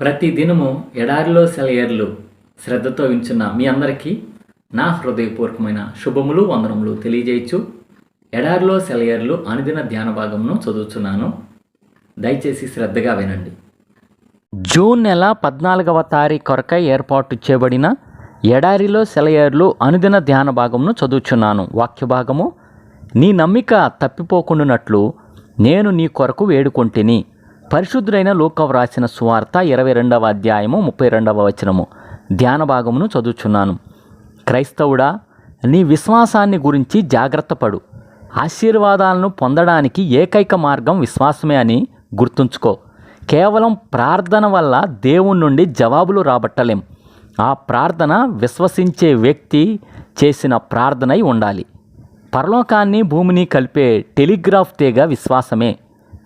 ప్రతి దినము ఎడారిలో సెలయర్లు శ్రద్ధతో వించున్న మీ అందరికీ నా హృదయపూర్వకమైన శుభములు వందనములు తెలియజేయచ్చు. ఎడారిలో సెలయర్లు అనుదిన ధ్యాన భాగమును చదువుతున్నాను దయచేసి శ్రద్ధగా వినండి. జూన్ నెల పద్నాలుగవ తారీఖు కొరకై ఏర్పాటు చేయబడిన ఎడారిలో సెలయర్లు అనుదిన ధ్యాన భాగమును చదువుచున్నాను. వాక్య భాగము నీ నమ్మిక తప్పిపోకుండానట్లు నేను నీ కొరకు వేడుకొంటిని. పరిశుద్ధుడైన లోకవ్ రాసిన సువార్త ఇరవై రెండవ అధ్యాయము ముప్పై రెండవ వచనము. ధ్యాన భాగమును చదువుచున్నాను. క్రైస్తవుడా నీ విశ్వాసాన్ని గురించి జాగ్రత్త పడు. ఆశీర్వాదాలను పొందడానికి ఏకైక మార్గం విశ్వాసమే అని గుర్తుంచుకో. కేవలం ప్రార్థన వల్ల దేవుని నుండి జవాబులు రాబట్టలేం. ఆ ప్రార్థన విశ్వసించే వ్యక్తి చేసిన ప్రార్థనై ఉండాలి. పరలోకాన్ని భూమిని కలిపే టెలిగ్రాఫ్ తీగ విశ్వాసమే.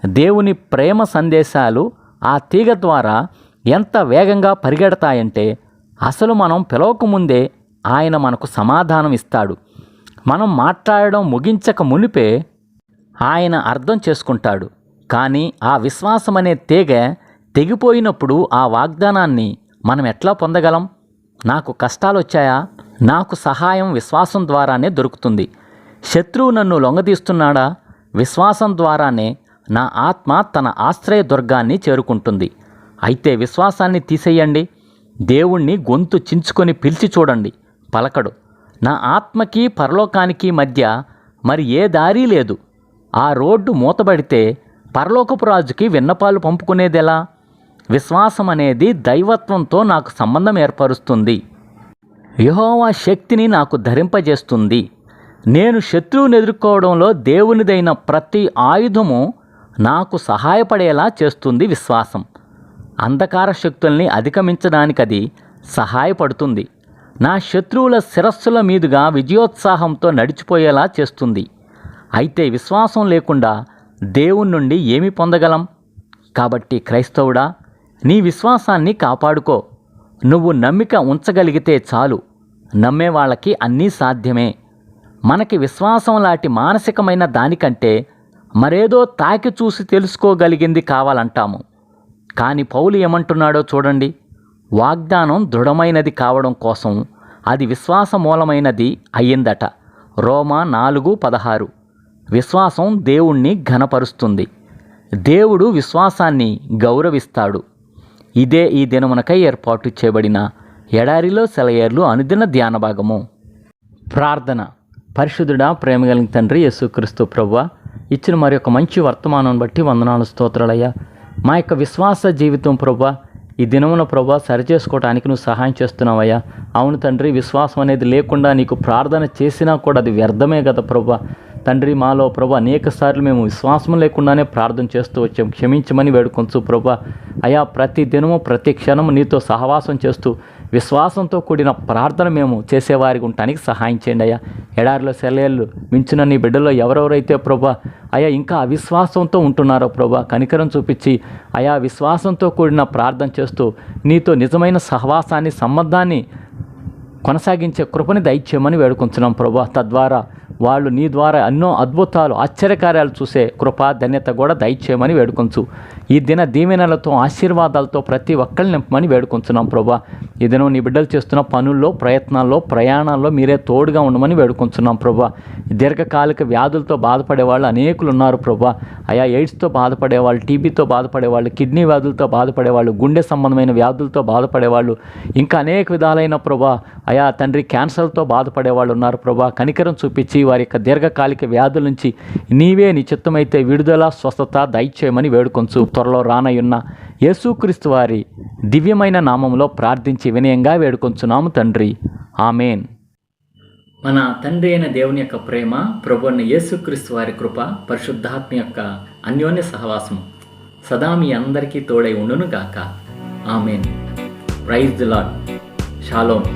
దేవుని ప్రేమ సందేశాలు ఆ తీగ ద్వారా ఎంత వేగంగా పరిగెడతాయంటే అసలు మనం పిలవకముందే ఆయన మనకు సమాధానం ఇస్తాడు. మనం మాట్లాడడం ముగించక మునిపే ఆయన అర్థం చేసుకుంటాడు. కానీ ఆ విశ్వాసం అనే తీగ తెగిపోయినప్పుడు ఆ వాగ్దానాన్ని మనం ఎట్లా పొందగలం? నాకు కష్టాలు వచ్చాయా నాకు సహాయం విశ్వాసం ద్వారానే దొరుకుతుంది. శత్రువు నన్ను లొంగదీస్తున్నాడా? విశ్వాసం ద్వారానే నా ఆత్మ తన ఆశ్రయ దుర్గాన్ని చేరుకుంటుంది. అయితే విశ్వాసాన్ని తీసేయండి. దేవుణ్ణి గొంతు చించుకొని పిలిచి చూడండి. పలకడు. నా ఆత్మకి పరలోకానికి మధ్య మరి ఏ దారి లేదు. ఆ రోడ్డు మూతబడితే పరలోకపు రాజుకి విన్నపాలు పంపుకునేదెలా? విశ్వాసం అనేది దైవత్వంతో నాకు సంబంధం ఏర్పరుస్తుంది. యహోవా శక్తిని నాకు ధరింపజేస్తుంది. నేను శత్రువుని ఎదుర్కోవడంలో దేవునిదైన ప్రతి ఆయుధము నాకు సహాయపడేలా చేస్తుంది విశ్వాసం. అంధకార శక్తుల్ని అధిగమించడానికి అది సహాయపడుతుంది. నా శత్రువుల శిరస్సుల మీదుగా విజయోత్సాహంతో నడిచిపోయేలా చేస్తుంది. అయితే విశ్వాసం లేకుండా దేవుని నుండి ఏమి పొందగలం? కాబట్టి క్రైస్తవుడా నీ విశ్వాసాన్ని కాపాడుకో. నువ్వు నమ్మిక ఉంచగలిగితే చాలు. నమ్మే వాళ్ళకి అన్నీ సాధ్యమే. మనకి విశ్వాసం లాంటి మానసికమైన దానికంటే మరేదో తాకి చూసి తెలుసుకోగలిగింది కావాలంటాము. కానీ పౌలు ఏమంటున్నాడో చూడండి. వాగ్దానం దృఢమైనది కావడం కోసం అది విశ్వాస మూలమైనది అయ్యిందట. రోమా నాలుగు పదహారు. విశ్వాసం దేవుణ్ణి ఘనపరుస్తుంది. దేవుడు విశ్వాసాన్ని గౌరవిస్తాడు. ఇదే ఈ దినమునకై ఏర్పాటు చేయబడిన ఎడారిలో సెలయేర్లు అనుదిన ధ్యాన భాగము. ప్రార్థన. పరిశుద్ధుడా ప్రేమ కలిగిన తండ్రి యేసుక్రీస్తు ప్రభువ ఇచ్చిన మరి యొక్క మంచి వర్తమానం బట్టి వందనాలు స్తోత్రాలయ్యా. మా యొక్క విశ్వాస జీవితం ప్రభా ఈ దినమున ప్రభా సరిచేసుకోవడానికి నువ్వు సహాయం చేస్తున్నావయ్యా. అవును తండ్రి విశ్వాసం అనేది లేకుండా నీకు ప్రార్థన చేసినా కూడా అది వ్యర్థమే కదా ప్రభా. తండ్రి మాలో ప్రభా అనేక సార్లు మేము విశ్వాసం లేకుండానే ప్రార్థన చేస్తూ వచ్చాం. క్షమించమని వేడుకొంచు ప్రభా. అయా ప్రతి దినము ప్రతి క్షణము నీతో సహవాసం చేస్తూ విశ్వాసంతో కూడిన ప్రార్థన మేము చేసేవారికి ఉండటానికి సహాయం చేయండి అయ్యా. ఎడారిలో సెలయేళ్ళు మించిన నీ బిడ్డలో ఎవరెవరైతే ప్రభా అయా ఇంకా అవిశ్వాసంతో ఉంటున్నారో ప్రభా కనికరం చూపించి అయా విశ్వాసంతో కూడిన ప్రార్థన చేస్తూ నీతో నిజమైన సహవాసాన్ని సంబంధాన్ని కొనసాగించే కృపని దయచేయమని వేడుకుంటున్నాం ప్రభా. తద్వారా వాళ్ళు నీ ద్వారా ఎన్నో అద్భుతాలు ఆశ్చర్యకార్యాలు చూసే కృప ధన్యత కూడా దయచేయమని వేడుకొంచు. ఈ దిన దీవెనలతో ఆశీర్వాదాలతో ప్రతి ఒక్కరిని నింపమని వేడుకొంచున్నాం ప్రభా. ఈ దినం నీ బిడ్డలు చేస్తున్న పనుల్లో ప్రయత్నాల్లో ప్రయాణాల్లో మీరే తోడుగా ఉండమని వేడుకొంచున్నాం ప్రభా. దీర్ఘకాలిక వ్యాధులతో బాధపడే వాళ్ళు అనేకులు ఉన్నారు ప్రభా. అయా ఎయిడ్స్తో బాధపడే వాళ్ళు టీబీతో బాధపడే వాళ్ళు కిడ్నీ వ్యాధులతో బాధపడే వాళ్ళు గుండె సంబంధమైన వ్యాధులతో బాధపడే వాళ్ళు ఇంకా అనేక విధాలైన ప్రభా. అయా తండ్రి క్యాన్సర్తో బాధపడే వాళ్ళు ఉన్నారు ప్రభా. కనికరం చూపించి వారి యొక్క దీర్ఘకాలిక వ్యాధుల నుంచి నీవే నీ చిత్తమైతే విడుదల స్వస్థత దయచేయమని వేడుకొంచు. త్వరలో రానయున్న యేసుక్రీస్తు వారి దివ్యమైన నామంలో ప్రార్థించి వినయంగా వేడుకొంచున్నాము తండ్రి. ఆమెన్. మన తండ్రి అయిన దేవుని యొక్క ప్రేమ ప్రభుని యేసుక్రీస్తు వారి కృప పరిశుద్ధాత్మ యొక్క అన్యోన్య సహవాసం సదా మీ అందరికీ తోడై ఉండును గాక amen. Praise the lord shalom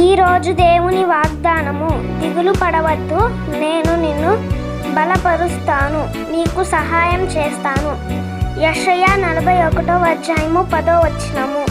ఈ రోజు దేవుని వాగ్దానము దిగులు పడవద్దు నేను నిన్ను బలపరుస్తాను నీకు సహాయం చేస్తాను. యషయ నలభై ఒకటో అధ్యాయము పదో వచ్చినము